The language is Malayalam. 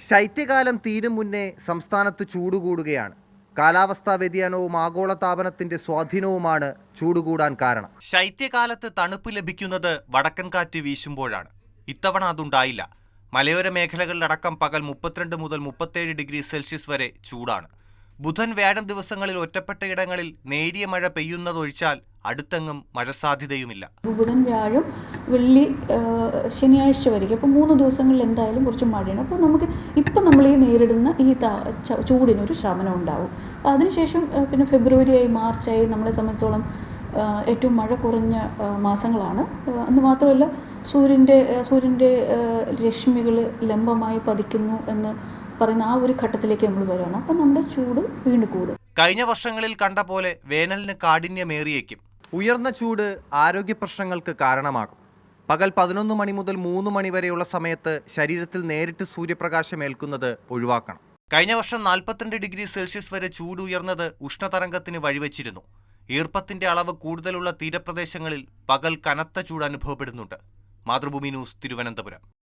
ശൈത്യകാലം തീരും മുന്നേ സംസ്ഥാനത്ത് ചൂട് കൂടുകയാണ് കാലാവസ്ഥാ വ്യതിയാനവും ആഗോള താപനത്തിന്റെ സ്വാധീനവുമാണ് ചൂട് കൂടാൻ കാരണം. ശൈത്യകാലത്ത് തണുപ്പ് ലഭിക്കുന്നത് വടക്കൻ കാറ്റ് വീശുമ്പോഴാണ്. ഇത്തവണ അതുണ്ടായില്ല. മലയോര മേഖലകളിലടക്കം പകൽ മുപ്പത്തിരണ്ട് മുതൽ മുപ്പത്തേഴ് ഡിഗ്രി സെൽഷ്യസ് വരെ ചൂടാണ്. ബുധൻ വ്യാഴം ദിവസങ്ങളിൽ ഒറ്റപ്പെട്ട ഇടങ്ങളിൽ നേരിയ മഴ പെയ്യുന്നതൊഴിച്ചാൽ അടുത്തെങ്ങും മഴ സാധ്യതയുമില്ല. ബുധൻ വ്യാഴം വെള്ളി ശനിയാഴ്ച വരെയും അപ്പോൾ മൂന്ന് ദിവസങ്ങളിൽ എന്തായാലും കുറച്ച് മഴയാണ്. അപ്പോൾ നമുക്ക് ഇപ്പം നമ്മൾ ഈ നേരിടുന്ന ഈ ചൂടിനൊരു ശമനം ഉണ്ടാവും. അപ്പോൾ അതിനുശേഷം പിന്നെ ഫെബ്രുവരിയായി മാർച്ചായി നമ്മളെ സംബന്ധിച്ചോളം ഏറ്റവും മഴ കുറഞ്ഞ മാസങ്ങളാണ്. അന്ന് മാത്രമല്ല സൂര്യന്റെ സൂര്യന്റെ രശ്മികൾ ലംബമായി പതിക്കുന്നു എന്ന് പറയുന്ന ആ ഒരു ഘട്ടത്തിലേക്ക് നമ്മൾ വരികയാണ്. അപ്പോൾ നമ്മുടെ ചൂട് വീണ്ടും കൂടും. കഴിഞ്ഞ വർഷങ്ങളിൽ കണ്ട പോലെ വേനലിന് കാഠിന്യമേറിയേക്കും. ഉയർന്ന ചൂട് ആരോഗ്യ പ്രശ്നങ്ങൾക്ക് കാരണമാകും. പകൽ പതിനൊന്ന് മണി മുതൽ മൂന്ന് മണി വരെയുള്ള സമയത്ത് ശരീരത്തിൽ നേരിട്ട് സൂര്യപ്രകാശം ഏൽക്കുന്നത് ഒഴിവാക്കണം. കഴിഞ്ഞ വർഷം നാൽപ്പത്തിരണ്ട് ഡിഗ്രി സെൽഷ്യസ് വരെ ചൂട് ഉയർന്നത് ഉഷ്ണതരംഗത്തിന് വഴിവെച്ചിരുന്നു. ഈർപ്പത്തിന്റെ അളവ് കൂടുതലുള്ള തീരപ്രദേശങ്ങളിൽ പകൽ കനത്ത ചൂട് അനുഭവപ്പെടുന്നുണ്ട്. മാതൃഭൂമി ന്യൂസ് തിരുവനന്തപുരം.